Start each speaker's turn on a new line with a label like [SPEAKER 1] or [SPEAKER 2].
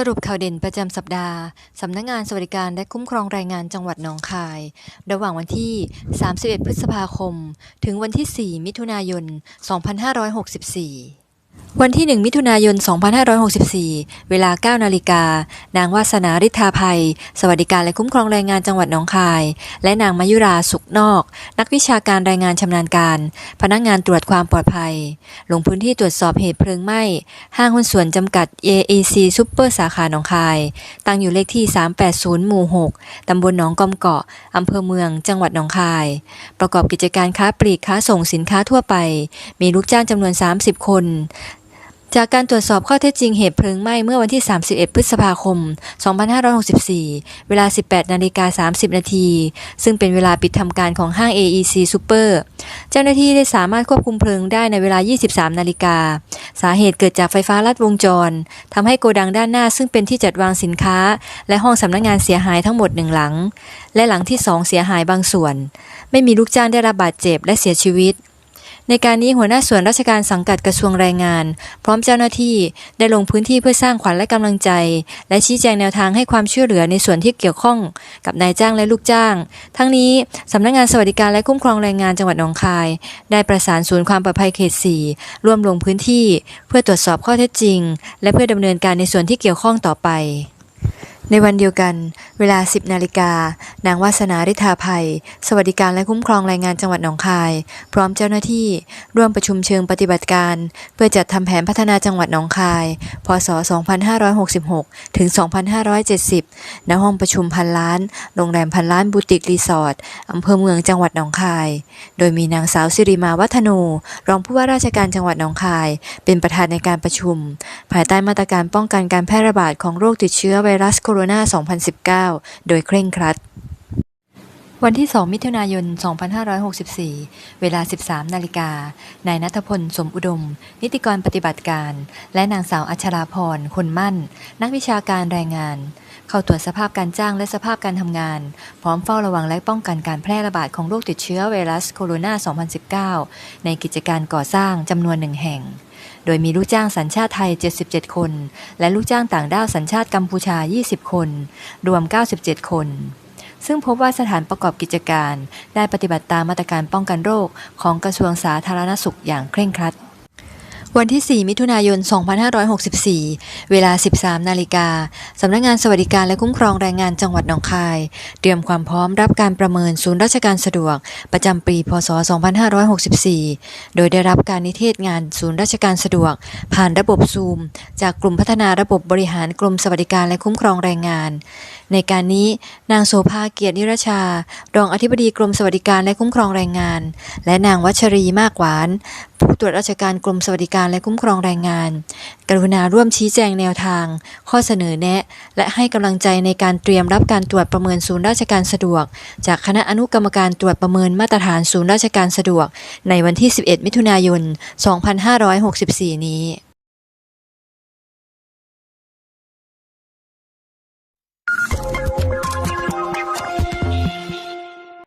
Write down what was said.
[SPEAKER 1] สรุปข่าวเด่นประจำสัปดาห์ สำนักงานสวัสดิการและคุ้มครองแรงงานจังหวัดหนองคาย ระหว่างวันที่ 31 พฤษภาคม ถึงวันที่ 4 มิถุนายน 2564 วันที่ 1 มิถุนายน 2564 เวลา 9 นาฬิกา นางวาสนาฤทธาภัย สวัสดิการและคุ้มครองแรงงานจังหวัดหนองคาย และนางมายุราสุขนอก นักวิชาการรายงานชำนาญการ พนักงานตรวจความปลอดภัย ลงพื้นที่ตรวจสอบเหตุเพลิงไหม้ ห้างหุ้นส่วนจำกัด AAC Super สาขาหนองคาย ตั้งอยู่เลขที่ 380 หมู่ 6 ตำบลหนองกอมเกาะอำเภอเมือง จังหวัดหนองคาย ประกอบกิจการค้าปลีกค้าส่งสินค้าทั่วไป มีลูกจ้างจำนวน 30 คน จากการตรวจสอบข้อเท็จจริงเหตุเพลิงไหม้เมื่อวันที่ 31 พฤษภาคม 2564 เวลา 18 นาฬิกา 30 นาที ซึ่งเป็นเวลาปิดทำการของห้าง AEC Super เจ้าหน้าที่ได้สามารถควบคุมเพลิงได้ในเวลา 23 นาฬิกา สาเหตุเกิดจากไฟฟ้าลัดวงจร ทำให้โกดังด้านหน้าซึ่งเป็นที่จัดวางสินค้า และห้องสำนักงานเสียหายทั้งหมดหนึ่งหลัง และหลังที่สองเสียหายบางส่วน ไม่มีลูกจ้างได้รับบาดเจ็บและเสียชีวิต ในการนี้หัวหน้าส่วนราชการสังกัดกระทรวงแรงงาน พร้อมเจ้าหน้าที่ได้ลงพื้นที่เพื่อสร้างขวัญและกำลังใจ และชี้แจงแนวทางให้ความช่วยเหลือในส่วนที่เกี่ยวข้องกับนายจ้างและลูกจ้าง ทั้งนี้สำนักงานสวัสดิการและคุ้มครองแรงงานจังหวัดหนองคาย ได้ประสานศูนย์ความปลอดภัยเขต 4 ร่วมลงพื้นที่ เพื่อตรวจสอบข้อเท็จจริง และเพื่อดำเนินการในส่วนที่เกี่ยวข้องต่อไปในวันเดียวกัน เวลา 10 นาฬิกา นางวาสนาฤทธาภัย สวัสดิการและคุ้มครองแรงงานจังหวัดหนองคาย พร้อมเจ้าหน้าที่ ร่วมประชุมเชิงปฏิบัติการ เพื่อจัดทำแผนพัฒนาจังหวัดหนองคาย พศ 2566 ถึง 2570 ณ ห้องประชุมพันล้าน โรงแรมพันล้านบูติกรีสอร์ทอำเภอเมืองจังหวัดหนองคาย โดยมีนางสาวสิริมาวัฒนู รองผู้ว่าราชการจังหวัดหนองคาย เป็นประธานในการประชุม ภายใต้มาตรการป้องกันการแพร่ระบาดของโรคติดเชื้อไวรัสโคโรนา 2019โดยเคร่งครัด วันที่ 2 มิถุนายน 2564 เวลา 13 นาฬิกา นายนัทพล สมอุดม นิติกรปฏิบัติการ และนางสาวอัชราพร คนมั่น นักวิชาการแรงงานเข้าตรวจสภาพการจ้างและสภาพการทำงาน พร้อมเฝ้าระวังและป้องกันการแพร่ระบาดของโรคติดเชื้อไวรัสโคโรนา 2019 ในกิจการก่อสร้างจำนวนหนึ่งแห่ง โดยมีลูกจ้างสัญชาติไทย 77 คน และลูกจ้างต่างด้าวสัญชาติกัมพูชา 20 คน รวม 97 คน ซึ่งพบว่าสถานประกอบกิจการ ได้ปฏิบัติตามมาตรการป้องกันโรคของกระทรวงสาธารณสุขอย่างเคร่งครัด วันที่ 4 มิถุนายน 2564 เวลา 13 นาฬิกา สำนักงานสวัสดิการและคุ้มครองแรงงานจังหวัดหนองคาย เตรียมความพร้อมรับการประเมินศูนย์ราชการสะดวก ประจำปี พศ 2564 โดยได้รับการนิเทศงานศูนย์ราชการสะดวก ผ่านระบบซูม จากกลุ่มพัฒนาระบบบริหารกรมสวัสดิการและคุ้มครองแรงงาน ในการนี้นางโสภาเกียรตินิรชา รองอธิบดีกรมสวัสดิการและคุ้มครองแรงงาน และนางวัชรีมากหวาน ผู้ตรวจราชการกรมสวัสดิการและคุ้มครองแรงงาน กรุณาร่วมชี้แจงแนวทาง ข้อเสนอแนะ และให้กำลังใจในการเตรียมรับการตรวจประเมินศูนย์ราชการสะดวก จากคณะอนุกรรมการตรวจประเมินมาตรฐานศูนย์ราชการสะดวก ในวันที่ 11 มิถุนายน 2564 นี้